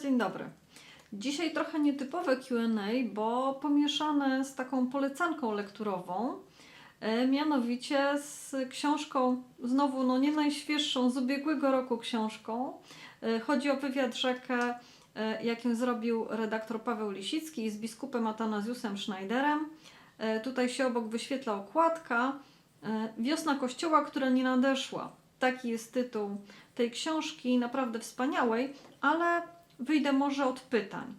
Dzień dobry. Dzisiaj trochę nietypowe QA, bo pomieszane z taką polecanką lekturową, e, mianowicie z książką, znowu no nie najświeższą, z ubiegłego roku książką. E, Chodzi o wywiad rzekę, e, jakim zrobił redaktor Paweł Lisicki z biskupem Atanazjusem Schneiderem. Tutaj się obok wyświetla okładka. Wiosna Kościoła, która nie nadeszła. Taki jest tytuł tej książki, naprawdę wspaniałej, ale wyjdę może od pytań.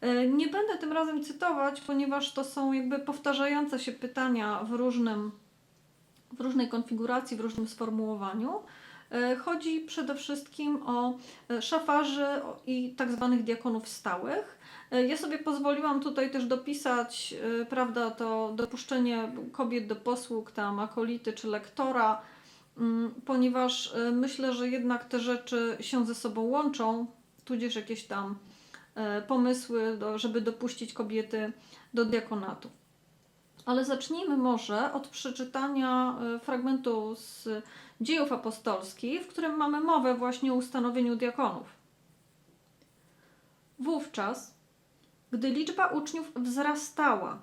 E, Nie będę tym razem cytować, ponieważ to są jakby powtarzające się pytania w, różnym, w różnej konfiguracji, w różnym sformułowaniu. E, Chodzi przede wszystkim o e, szafarzy i tak zwanych diakonów stałych. Ja sobie pozwoliłam tutaj też dopisać, prawda, to dopuszczenie kobiet do posług, tam akolity czy lektora, Mm, ponieważ myślę, że jednak te rzeczy się ze sobą łączą, tudzież jakieś tam e, pomysły, do, żeby dopuścić kobiety do diakonatu. Ale zacznijmy może od przeczytania e, fragmentu z dziejów apostolskich, w którym mamy mowę właśnie o ustanowieniu diakonów. Wówczas, gdy liczba uczniów wzrastała,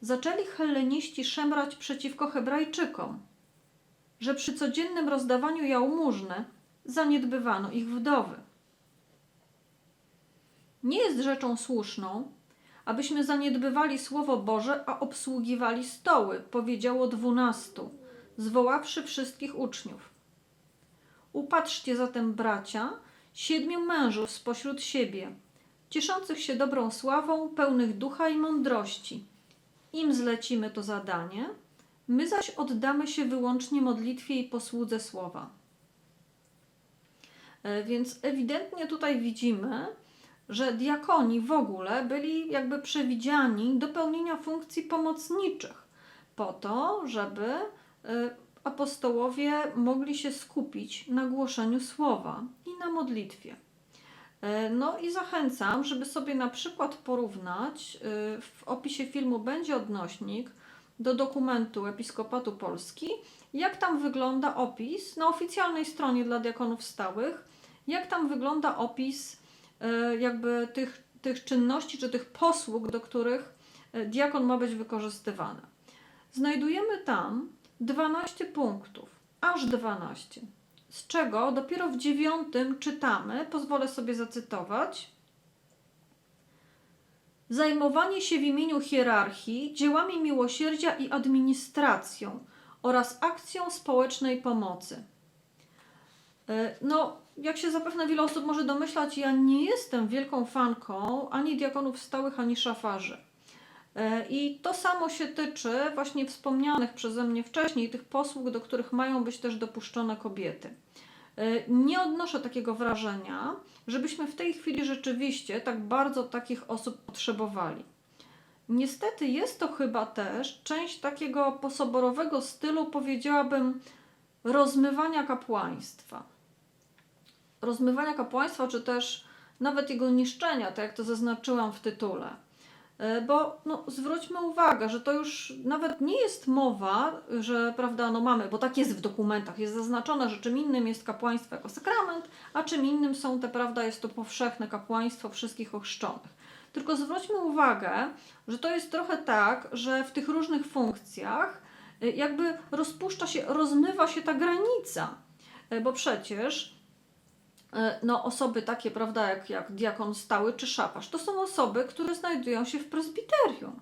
zaczęli helleniści szemrać przeciwko Hebrajczykom że przy codziennym rozdawaniu jałmużny zaniedbywano ich wdowy. Nie jest rzeczą słuszną, abyśmy zaniedbywali Słowo Boże, a obsługiwali stoły, powiedziało dwunastu, zwoławszy wszystkich uczniów. Upatrzcie zatem, bracia, siedmiu mężów spośród siebie, cieszących się dobrą sławą, pełnych ducha i mądrości. Im zlecimy to zadanie – My zaś oddamy się wyłącznie modlitwie i posłudze słowa. E, Więc ewidentnie tutaj widzimy, że diakoni w ogóle byli jakby przewidziani do pełnienia funkcji pomocniczych, po to, żeby e, apostołowie mogli się skupić na głoszeniu słowa i na modlitwie. E, No i zachęcam, żeby sobie na przykład porównać, e, w opisie filmu będzie odnośnik do dokumentu Episkopatu Polski, jak tam wygląda opis na oficjalnej stronie dla diakonów stałych, jak tam wygląda opis jakby tych, tych czynności czy tych posług, do których e, diakon ma być wykorzystywany. Znajdujemy tam 12 punktów, aż 12, z czego dopiero w dziewiątym czytamy, pozwolę sobie zacytować, zajmowanie się w imieniu hierarchii dziełami miłosierdzia i administracją oraz akcją społecznej pomocy. E, No, jak się zapewne wiele osób może domyślać, ja nie jestem wielką fanką ani diakonów stałych, ani szafarzy. E, I to samo się tyczy właśnie wspomnianych przeze mnie wcześniej tych posług, do których mają być też dopuszczone kobiety. E, Nie odnoszę takiego wrażenia, żebyśmy w tej chwili rzeczywiście tak bardzo takich osób potrzebowali. Niestety jest to chyba też część takiego posoborowego stylu, powiedziałabym, rozmywania kapłaństwa. Rozmywania kapłaństwa, czy też nawet jego niszczenia, tak jak to zaznaczyłam w tytule. E, Bo no, zwróćmy uwagę, że to już nawet nie jest mowa, że prawda, no mamy, bo tak jest w dokumentach, jest zaznaczone, że czym innym jest kapłaństwo jako sakrament, a czym innym są te, prawda, jest to powszechne kapłaństwo wszystkich ochrzczonych. Tylko zwróćmy uwagę, że to jest trochę tak, że w tych różnych funkcjach y, jakby rozpuszcza się, rozmywa się ta granica, Y, bo przecież e, no, osoby takie, prawda, jak, jak diakon stały czy szafarz, to są osoby, które znajdują się w prezbiterium.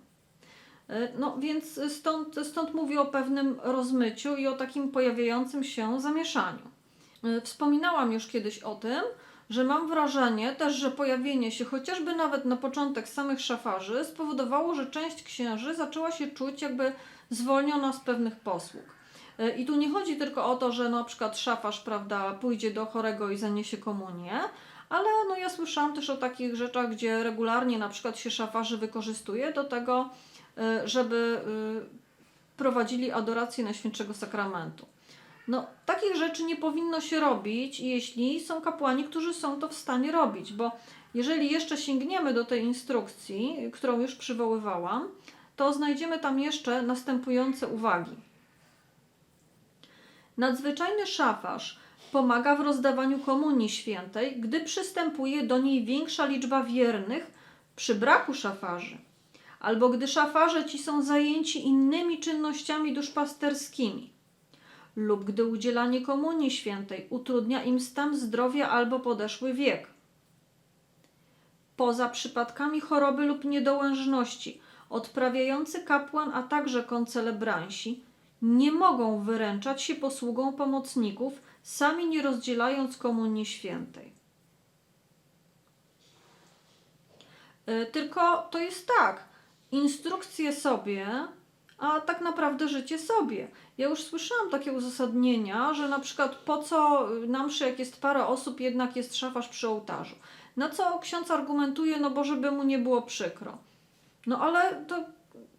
E, No więc stąd, stąd mówię o pewnym rozmyciu i o takim pojawiającym się zamieszaniu. E, Wspominałam już kiedyś o tym, że mam wrażenie też, że pojawienie się chociażby nawet na początek samych szafarzy spowodowało, że część księży zaczęła się czuć jakby zwolniona z pewnych posług. E, I tu nie chodzi tylko o to, że na przykład szafarz, prawda, pójdzie do chorego i zaniesie komunię, ale no ja słyszałam też o takich rzeczach, gdzie regularnie na przykład się szafarzy wykorzystuje do tego, e, żeby e, prowadzili adorację Najświętszego Sakramentu. No, takich rzeczy nie powinno się robić, jeśli są kapłani, którzy są to w stanie robić, bo jeżeli jeszcze sięgniemy do tej instrukcji, którą już przywoływałam, to znajdziemy tam jeszcze następujące uwagi. Nadzwyczajny szafarz pomaga w rozdawaniu komunii świętej, gdy przystępuje do niej większa liczba wiernych przy braku szafarzy, albo gdy szafarze ci są zajęci innymi czynnościami duszpasterskimi, lub gdy udzielanie komunii świętej utrudnia im stan zdrowia albo podeszły wiek. Poza przypadkami choroby lub niedołężności, odprawiający kapłan, a także koncelebransi nie mogą wyręczać się posługą pomocników, sami nie rozdzielając komunii świętej. Y, Tylko to jest tak, instrukcje sobie, a tak naprawdę życie sobie. Ja już słyszałam takie uzasadnienia, że na przykład po co na mszy, jak jest parę osób, jednak jest szafarz przy ołtarzu. Na co ksiądz argumentuje, no bo żeby mu nie było przykro. No ale to,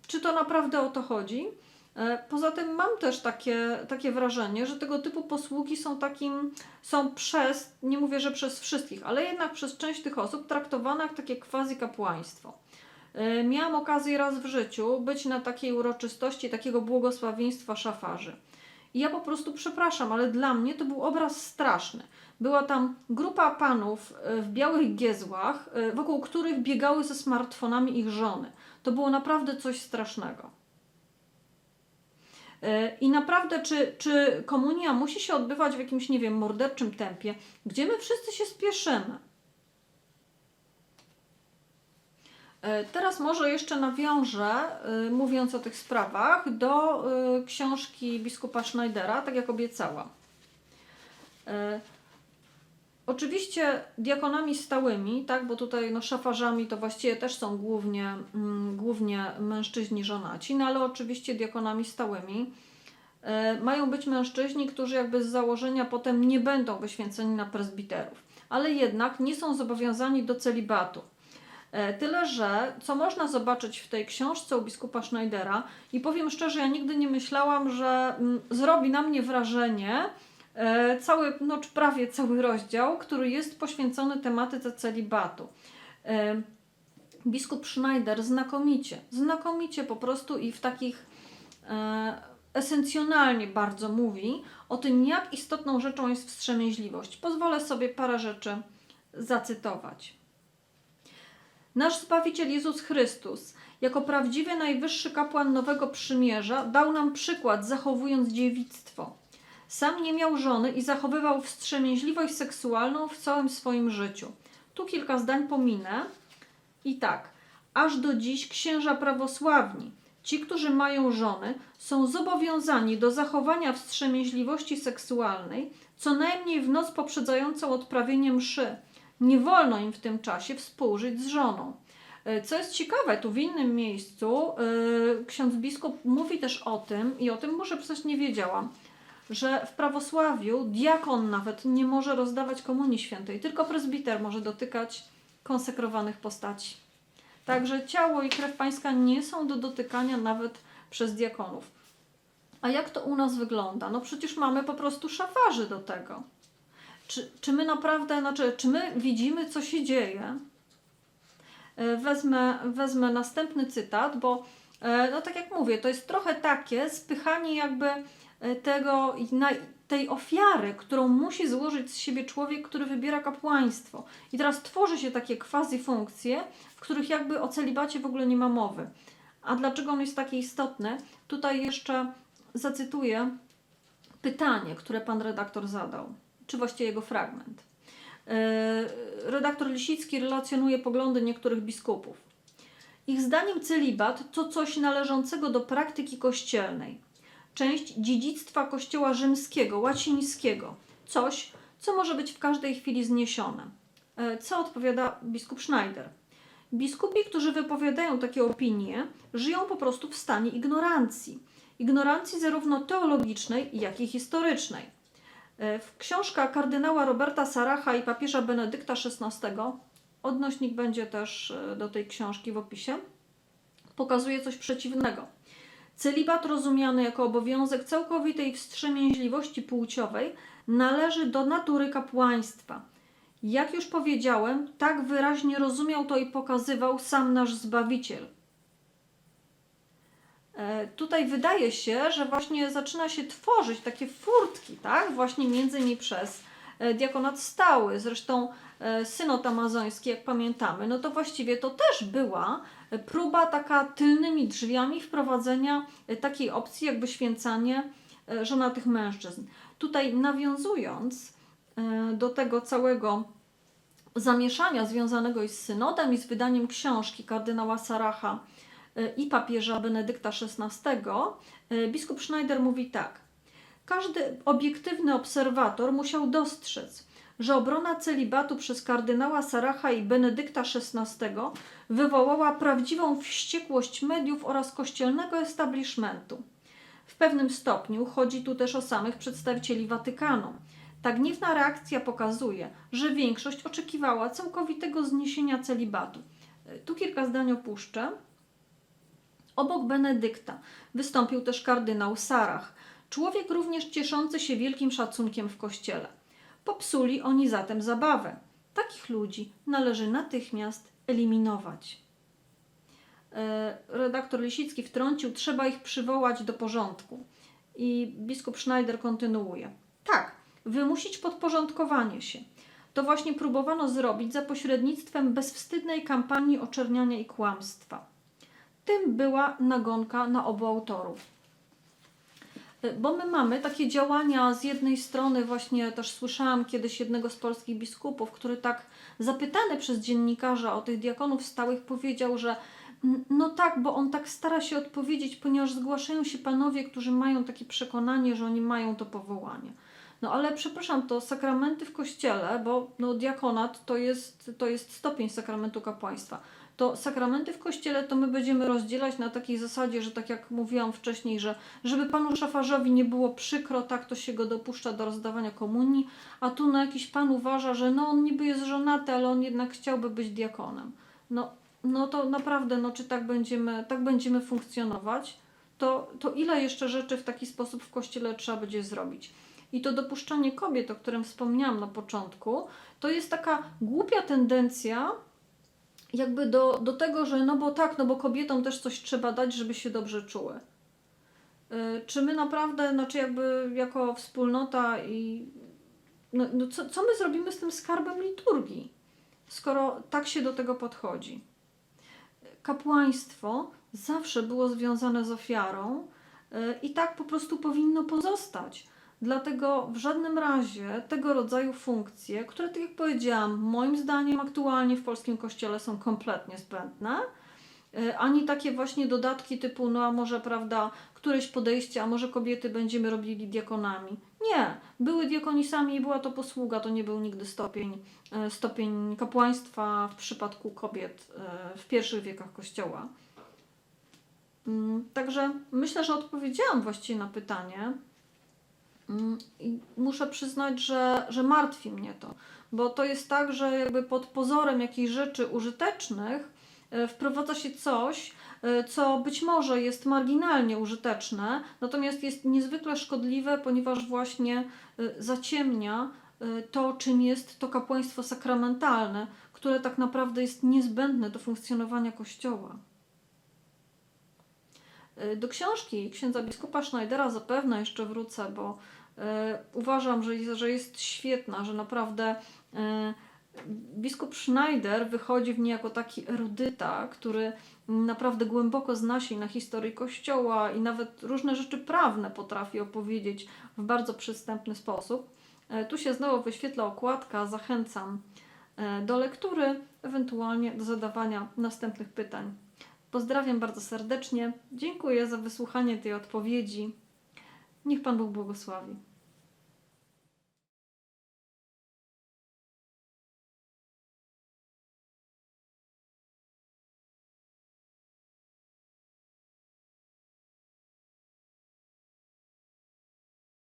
czy to naprawdę o to chodzi? E, Poza tym mam też takie, takie wrażenie, że tego typu posługi są takim, są przez, nie mówię, że przez wszystkich, ale jednak przez część tych osób traktowane jak takie quasi kapłaństwo. E, Miałam okazję raz w życiu być na takiej uroczystości takiego błogosławieństwa szafarzy. I ja po prostu przepraszam, ale dla mnie to był obraz straszny. Była tam grupa panów e, w białych giezłach, wokół których biegały ze smartfonami ich żony. To było naprawdę coś strasznego. E, I naprawdę, czy, czy komunia musi się odbywać w jakimś, nie wiem, morderczym tempie, gdzie my wszyscy się spieszymy? E, Teraz może jeszcze nawiążę, y, mówiąc o tych sprawach, do y, książki biskupa Schneidera, tak jak obiecałam. Oczywiście diakonami stałymi, tak, bo tutaj no, szafarzami to właściwie też są głównie, mm, głównie mężczyźni żonaci, no ale oczywiście diakonami stałymi e, mają być mężczyźni, którzy jakby z założenia potem nie będą wyświęceni na prezbiterów, ale jednak nie są zobowiązani do celibatu. E, Tyle, że co można zobaczyć w tej książce u biskupa Schneidera, i powiem szczerze, ja nigdy nie myślałam, że mm, zrobi na mnie wrażenie cały, no prawie cały rozdział, który jest poświęcony tematyce celibatu. E, Biskup Schneider znakomicie, znakomicie po prostu i w takich e, esencjonalnie bardzo mówi o tym, jak istotną rzeczą jest wstrzemięźliwość. Pozwolę sobie parę rzeczy zacytować. Nasz Zbawiciel Jezus Chrystus, jako prawdziwy najwyższy kapłan Nowego Przymierza, dał nam przykład, zachowując dziewictwo. Sam nie miał żony i zachowywał wstrzemięźliwość seksualną w całym swoim życiu. Tu kilka zdań pominę. I tak, aż do dziś księża prawosławni, ci, którzy mają żony, są zobowiązani do zachowania wstrzemięźliwości seksualnej co najmniej w noc poprzedzającą odprawienie mszy. Nie wolno im w tym czasie współżyć z żoną. E, Co jest ciekawe, tu w innym miejscu yy, ksiądz biskup mówi też o tym, i o tym może przecież nie wiedziałam, że w prawosławiu diakon nawet nie może rozdawać komunii świętej, tylko prezbiter może dotykać konsekrowanych postaci. Także ciało i krew pańska nie są do dotykania nawet przez diakonów. A jak to u nas wygląda? No przecież mamy po prostu szafarzy do tego. Czy, czy my naprawdę, znaczy, czy my widzimy, co się dzieje? E, Wezmę, wezmę następny cytat, bo e, no tak jak mówię, to jest trochę takie spychanie jakby tego, na, tej ofiary, którą musi złożyć z siebie człowiek, który wybiera kapłaństwo. I teraz tworzy się takie quasi funkcje, w których jakby o celibacie w ogóle nie ma mowy. A dlaczego on jest taki istotny? Tutaj jeszcze zacytuję pytanie, które pan redaktor zadał, czy właściwie jego fragment. E, Redaktor Lisicki relacjonuje poglądy niektórych biskupów. Ich zdaniem celibat to coś należącego do praktyki kościelnej, część dziedzictwa kościoła rzymskiego, łacińskiego, coś, co może być w każdej chwili zniesione. E, Co odpowiada biskup Schneider? Biskupi, którzy wypowiadają takie opinie, żyją po prostu w stanie ignorancji. Ignorancji zarówno teologicznej, jak i historycznej. E, W książka kardynała Roberta Saracha i papieża Benedykta XVI, odnośnik będzie też e, do tej książki w opisie, pokazuje coś przeciwnego. Celibat rozumiany jako obowiązek całkowitej wstrzemięźliwości płciowej należy do natury kapłaństwa. Jak już powiedziałem, tak wyraźnie rozumiał to i pokazywał sam nasz Zbawiciel. E, Tutaj wydaje się, że właśnie zaczyna się tworzyć takie furtki, tak? Właśnie między innymi przez e, diakonat stały. Zresztą synod amazoński, jak pamiętamy, no to właściwie to też była e, próba taka tylnymi drzwiami wprowadzenia e, takiej opcji, jakby święcanie e, żonatych mężczyzn. Tutaj nawiązując e, do tego całego zamieszania związanego z synodem i z wydaniem książki kardynała Saracha e, i papieża Benedykta XVI, e, biskup Schneider mówi tak. Każdy obiektywny obserwator musiał dostrzec, że obrona celibatu przez kardynała Saracha i Benedykta XVI wywołała prawdziwą wściekłość mediów oraz kościelnego establishmentu. W pewnym stopniu chodzi tu też o samych przedstawicieli Watykanu. Ta gniewna reakcja pokazuje, że większość oczekiwała całkowitego zniesienia celibatu. E, Tu kilka zdań opuszczę. Obok Benedykta wystąpił też kardynał Sarach, człowiek również cieszący się wielkim szacunkiem w kościele. Popsuli oni zatem zabawę. Takich ludzi należy natychmiast eliminować. E, Redaktor Lisicki wtrącił, trzeba ich przywołać do porządku. I biskup Schneider kontynuuje. Tak, wymusić podporządkowanie się. To właśnie próbowano zrobić za pośrednictwem bezwstydnej kampanii oczerniania i kłamstwa. Tym była nagonka na obu autorów. Bo my mamy takie działania z jednej strony, właśnie też słyszałam kiedyś jednego z polskich biskupów, który tak zapytany przez dziennikarza o tych diakonów stałych powiedział, że "N- no tak, bo on tak stara się odpowiedzieć, ponieważ zgłaszają się panowie, którzy mają takie przekonanie, że oni mają to powołanie. No ale przepraszam, to sakramenty w kościele, bo no, diakonat to jest, to jest stopień sakramentu kapłaństwa. To sakramenty w kościele to my będziemy rozdzielać na takiej zasadzie, że tak jak mówiłam wcześniej, że żeby panu szafarzowi nie było przykro, tak to się go dopuszcza do rozdawania komunii, a tu no jakiś pan uważa, że no on niby jest żonaty, ale on jednak chciałby być diakonem. No, no to naprawdę, no czy tak będziemy, tak będziemy funkcjonować, to, to ile jeszcze rzeczy w taki sposób w kościele trzeba będzie zrobić? I to dopuszczanie kobiet, o którym wspomniałam na początku, to jest taka głupia tendencja, jakby do, do tego, że no bo tak, no bo kobietom też coś trzeba dać, żeby się dobrze czuły. Y, Czy my naprawdę, znaczy jakby jako wspólnota i no, no co, co my zrobimy z tym skarbem liturgii, skoro tak się do tego podchodzi? Kapłaństwo zawsze było związane z ofiarą y, i tak po prostu powinno pozostać. Dlatego w żadnym razie tego rodzaju funkcje, które, tak jak powiedziałam, moim zdaniem aktualnie w polskim kościele są kompletnie zbędne, y, ani takie właśnie dodatki typu, no a może, prawda, któreś podejście, a może kobiety będziemy robili diakonami. Nie, były diakonisami i była to posługa, to nie był nigdy stopień, y, stopień kapłaństwa w przypadku kobiet y, w pierwszych wiekach Kościoła. Mm, Także myślę, że odpowiedziałam właściwie na pytanie. Mm, I muszę przyznać, że, że martwi mnie to, bo to jest tak, że jakby pod pozorem jakichś rzeczy użytecznych e, wprowadza się coś, e, co być może jest marginalnie użyteczne, natomiast jest niezwykle szkodliwe, ponieważ właśnie e, zaciemnia to, czym jest to kapłaństwo sakramentalne, które tak naprawdę jest niezbędne do funkcjonowania Kościoła. Do książki księdza biskupa Schneidera zapewne jeszcze wrócę, bo uważam, że że jest świetna, że naprawdę e, biskup Schneider wychodzi w niej jako taki erudyta, który naprawdę głęboko zna się na historii Kościoła i nawet różne rzeczy prawne potrafi opowiedzieć w bardzo przystępny sposób. E, Tu się znowu wyświetla okładka, zachęcam e, do lektury, ewentualnie do zadawania następnych pytań. Pozdrawiam bardzo serdecznie. Dziękuję za wysłuchanie tej odpowiedzi. Niech Pan Bóg błogosławi.